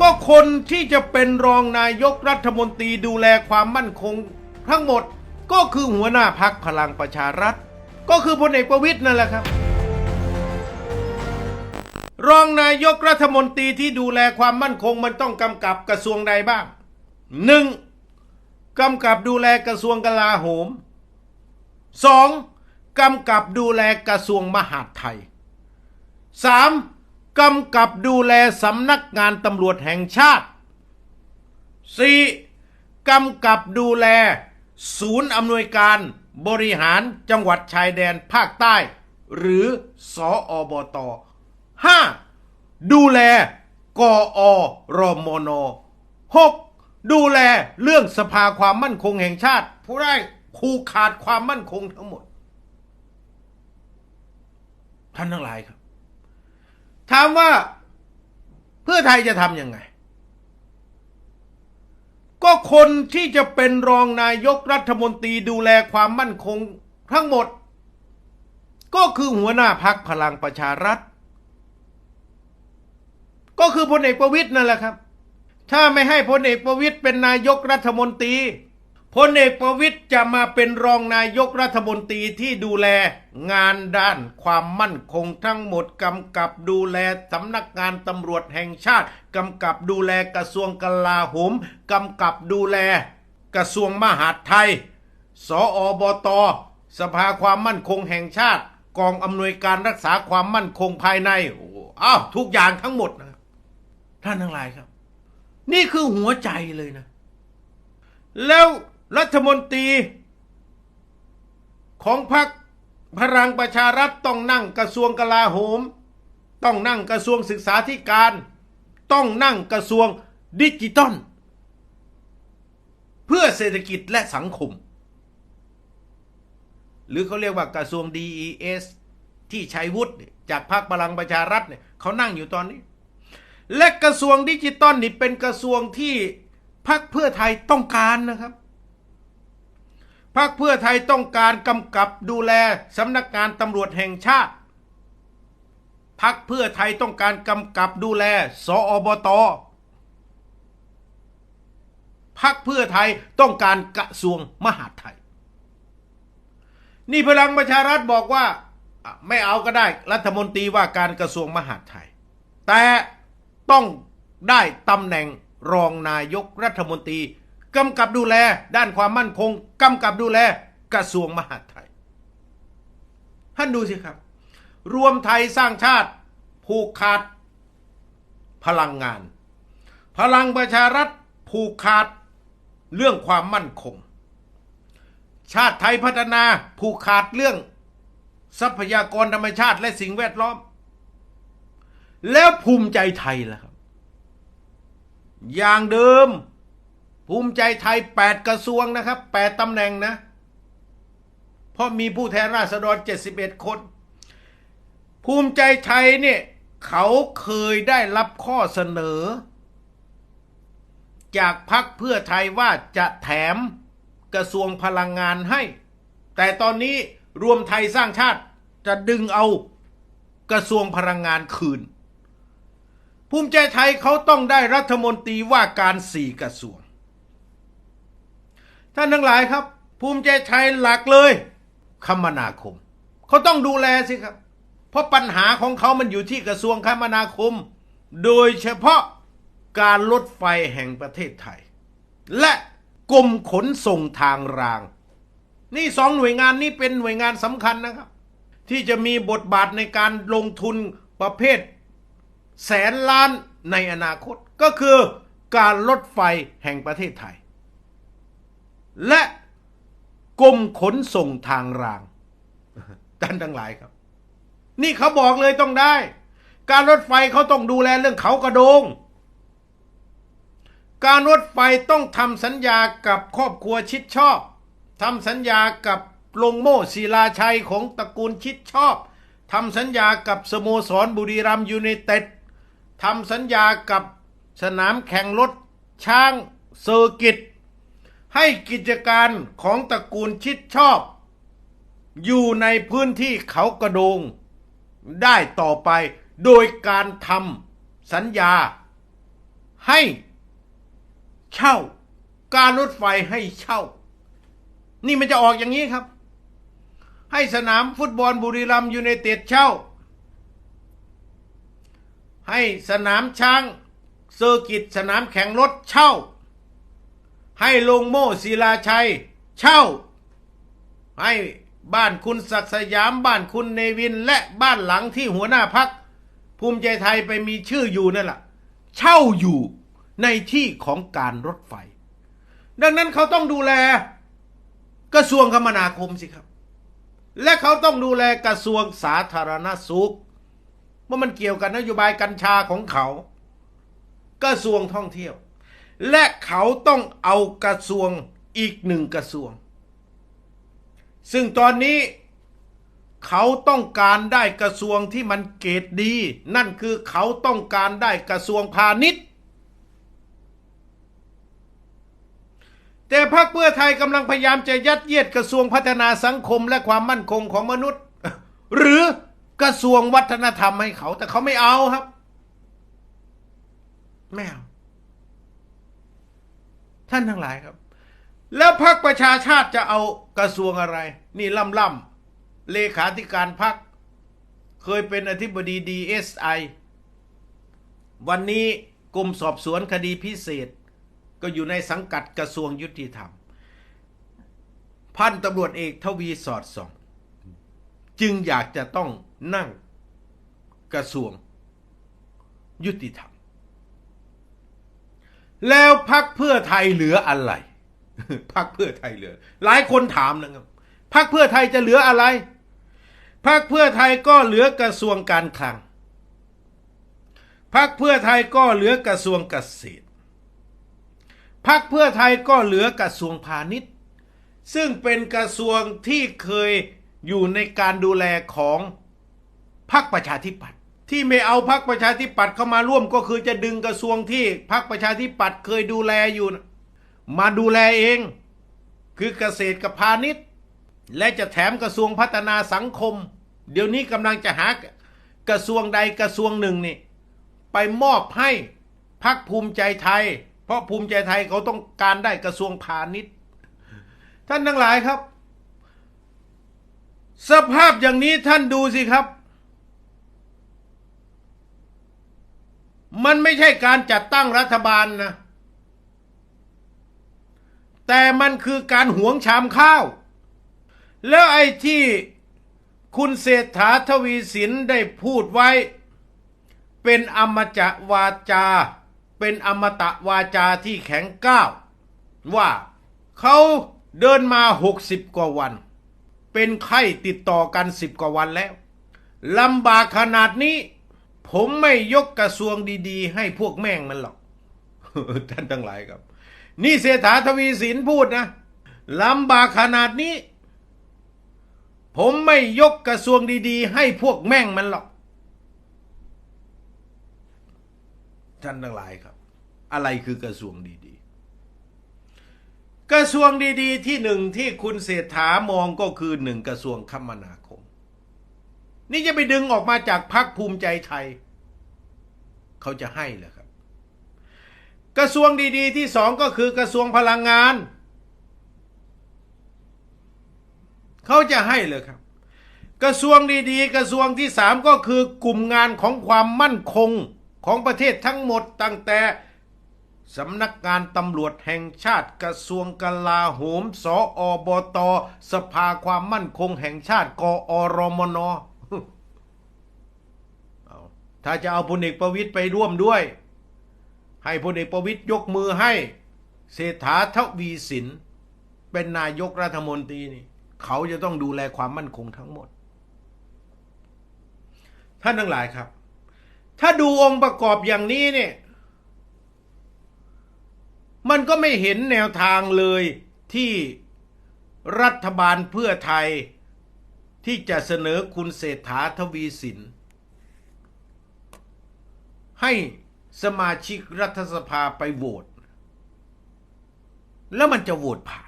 ก็คนที่จะเป็นรองนายกรัฐมนตรีดูแลความมั่นคง ทั้งหมดก็คือหัวหน้าพักพลังประชารัฐ ก็คือพลเอกประวิตยนั่นแหละครับ รองนายกรัฐมนตรีที่ดูแลความมั่นคงมันต้องกำกับกระทรวงใดบ้างหนึ่งกำกับดูแลกระทรวงกลาโหมสองกำกับดูแลกระทรวงมหาดไทยสาม กำกับดูแลสำนักงานตำรวจแห่งชาติสี่กำกับดูแล ศูนย์อำนวยการบริหารจังหวัดชายแดนภาคใต้ หรือสออบต 5. ดูแลกอรมน 6. ดูแลเรื่องสภาความมั่นคงแห่งชาติ ผู้ได้คูขาดความมั่นคงทั้งหมด ท่านทั้งหลายครับ ถามว่าเพื่อไทยจะทำยังไง ก็คนที่จะเป็นรองนายกรัฐมนตรีดูแลความมั่นคงทั้งหมด ก็คือหัวหน้าพักพลังประชารัฐ ก็คือพลเอกประวิตยนั่นแหละครับ ถ้าไม่ให้พลเอกประวิตยเป็นนายกรัฐมนตรี พลเอกประวิตยจะมาเป็นรองนายกรัฐมนตรีที่ดูแล งานด้านความมั่นคงทั้งหมดกำกับดูแลสำนักงานตำรวจแห่งชาติกำกับดูแลกระทรวงกลาโหมกำกับดูแล กระทรวงมหาดไทย สออบต สภาความมั่นคงแห่งชาติ กองอำนวยการรักษาความมั่นคงภายในอ้าวทุกอย่างทั้งหมดนะครับท่านทั้งหลายครับ นี่คือหัวใจเลยนะ แล้ว รัฐมนตรีของพรรคพลังประชารัฐต้องนั่งกระทรวงกลาโหม ต้องนั่งกระทรวงศึกษาธิการ ต้องนั่งกระทรวงดิจิตอลเพื่อเศรษฐกิจและสังคม หรือเขาเรียกว่ากระทรวง DES ที่ชัยวุฒิจากพรรคพลังประชารัฐเนี่ยเขานั่งอยู่ตอนนี้ และกระทรวงดิจิตอลนี่เป็นกระทรวงที่พรรคเพื่อไทยต้องการนะครับ พรรคเพื่อไทยต้องการกำกับดูแลสำนักงานตำรวจแห่งชาติพรรคเพื่อไทยต้องการกำกับดูแล สอบตพรรคเพื่อไทยต้องการกระทรวงมหาดไทย นี่พลังประชารัฐบอกว่าไม่เอาก็ได้รัฐมนตรีว่าการกระทรวงมหาดไทย แต่ต้องได้ตำแหน่งรองนายกรัฐมนตรี กำกับดูแลด้านความมั่นคงกำกับดูแลกระทรวงมหาดไทย ท่านดูสิครับ รวมไทยสร้างชาติ ผูกขาด พลังงาน พลังประชารัฐผูกขาด เรื่องความมั่นคง ชาติไทยพัฒนาผูกขาดเรื่อง ทรัพยากรธรรมชาติและสิ่งแวดล้อม แล้วภูมิใจไทยล่ะครับ อย่างเดิม ภูมิใจไทย 8 กระทรวงนะครับ 8ตำแหน่งนะ เพราะมีผู้แทนราษฎร 71 คน ภูมิใจไทยเนี่ยเขาเคยได้รับข้อเสนอ จากพรรคเพื่อไทยว่าจะแถมกระทรวงพลังงานให้ แต่ตอนนี้รวมไทยสร้างชาติจะดึงเอากระทรวงพลังงานคืน ภูมิใจไทยเขาต้องได้รัฐมนตรีว่าการสี่กระทรวง ท่านทั้งหลายครับ ภูมิใจไทยหลักเลย คมนาคม เขาต้องดูแลสิครับ เพราะปัญหาของเขามันอยู่ที่กระทรวงคมนาคม โดยเฉพาะการรถไฟแห่งประเทศไทย และกรมขนส่งทางราง นี่สองหน่วยงานนี้เป็นหน่วยงานสำคัญนะครับ ที่จะมีบทบาทในการลงทุนประเภท แสนล้านในอนาคตก็คือการรถไฟแห่งประเทศไทย และกรมขนส่งทางรางท่านทั้งหลายครับ นี่เขาบอกเลยต้องได้ การรถไฟเขาต้องดูแลเรื่องเขากระโดง การรถไฟต้องทำสัญญากับครอบครัวชิดชอบทำสัญญากับลงโม่ศิลาชัยของตระกูลชิดชอบทำสัญญากับสโมสรบุรีรัมย์ยูไนเต็ดทำสัญญากับสนามแข่งรถช้างเซอร์กิต ให้กิจการของตระกูลชิดชอบ อยู่ในพื้นที่เขากระโดง ได้ต่อไปโดยการทำสัญญา ให้เช่า การรถไฟให้เช่า นี่มันจะออกอย่างนี้ครับ ให้สนามฟุตบอลบุรีรัมย์ยูไนเต็ดเช่า ให้สนามช้างเซอร์กิตสนามแข่งรถเช่า ให้ลงโม่ศิลาชัย เช่า ให้บ้านคุณศักดิสยามบ้านคุณเนวิน และบ้านหลังที่หัวหน้าพัก ภูมิใจไทยไปมีชื่ออยู่นั่นแหละเช่าอยู่ในที่ของการรถไฟ ดังนั้นเขาต้องดูแล กระทรวงคมนาคมสิครับ และเขาต้องดูแลกระทรวงสาธารณสุขว่ามันเกี่ยวกับนโยบายกัญชาของเขา กระทรวงท่องเที่ยว และเขาต้องเอากระทรวงอีกหนึ่งกระทรวง ซึ่งตอนนี้เขาต้องการได้กระทรวงที่มันเกรดดี นั่นคือเขาต้องการได้กระทรวงพาณิชย์ แต่พรรคเพื่อไทยกำลังพยายามจะยัดเยียดกระทรวงพัฒนาสังคมและความมั่นคงของมนุษย์ หรือกระทรวงวัฒนธรรมให้เขา แต่เขาไม่เอาครับ ไม่เอา ท่านทั้งหลายครับ แล้วพรรคประชาชาติจะเอากระทรวงอะไร นี่ล่ำล่ำเลขาธิการพรรคเคยเป็นอธิบดีดีเอสไอวันนี้กรมสอบสวนคดีพิเศษ ก็อยู่ในสังกัดกระทรวงยุติธรรม พันตำรวจเอกทวีสอดส่อง จึงอยากจะต้องนั่งกระทรวงยุติธรรม แล้วพักเพื่อไทยเหลืออะไรพักเพื่อไทยเหลือ หลายคนถามนะครับพักเพื่อไทยจะเหลืออะไรพักเพื่อไทยก็เหลือกระทรวงการคลังพักเพื่อไทยก็เหลือกระทรวงเกษตรพักเพื่อไทยก็เหลือกระทรวงพาณิชย์ ซึ่งเป็นกระทรวงที่เคยอยู่ในการดูแลของพรรคประชาธิปัตย์ ที่ไม่เอาพรรคประชาธิปัตย์เข้ามาร่วมก็คือจะดึงกระทรวงที่พรรคประชาธิปัตย์เคยดูแลอยู่ มาดูแลเอง คือเกษตรกับพาณิชย์ และจะแถมกระทรวงพัฒนาสังคม เดี๋ยวนี้กำลังจะหากระทรวงใดกระทรวงหนึ่งนี่ ไปมอบให้พรรคภูมิใจไทย เพราะภูมิใจไทยเขาต้องการได้กระทรวงพาณิชย์ ท่านทั้งหลายครับ สภาพอย่างนี้ท่านดูสิครับ มันไม่ใช่การจัดตั้งรัฐบาลนะ แต่มันคือการหวงชามข้าว แล้วไอ้ที่คุณเศรษฐาทวีสินได้พูดไว้ เป็นอมจวาจา เป็นอมตะวาจาที่แข็งก้าว ว่าเขาเดินมาหกสิบกว่าวัน เป็นไข้ติดต่อกันสิบกว่าวันแล้วลำบากขนาดนี้ ผมไม่ยกกระทรวงดีๆ ให้พวกแม่งมันหรอก ท่านทั้งหลายครับ นี่เศรษฐาทวีสินพูดนะลำบากขนาดนี้ ผมไม่ยกกระทรวงดีๆ ให้พวกแม่งมันหรอก ท่านทั้งหลายครับ อะไรคือกระทรวงดีๆ กระทรวงดีๆที่หนึ่งที่คุณเศรษฐามองก็คือหนึ่งกระทรวงคมนาคม นี่จะไปดึงออกมาจากพรรคภูมิใจไทย เขาจะให้เหรอครับ กระทรวงดีๆที่สองก็คือกระทรวงพลังงาน เขาจะให้เลยครับ กระทรวงดีๆ กระทรวงที่สามก็คือกลุ่มงานของความมั่นคงของประเทศทั้งหมดตั้งแต่สำนักงานตำรวจแห่งชาติกระทรวงกลาโหม สออบต สภาความมั่นคงแห่งชาติ กอรมนอ ถ้าจะเอาพลเอกประวิตยไปร่วมด้วย ให้พลเอกประวิตยยกมือให้เศรษฐาทวีสินเป็นนายกรัฐมนตรีนี่เขาจะต้องดูแลความมั่นคงทั้งหมด ท่านทั้งหลายครับ ถ้าดูองค์ประกอบอย่างนี้เนี่ยมันก็ไม่เห็นแนวทางเลยที่รัฐบาลเพื่อไทยที่จะเสนอคุณเศรษฐาทวีสิน ให้สมาชิกรัฐสภาไปโหวตแล้วมันจะโหวตผ่าน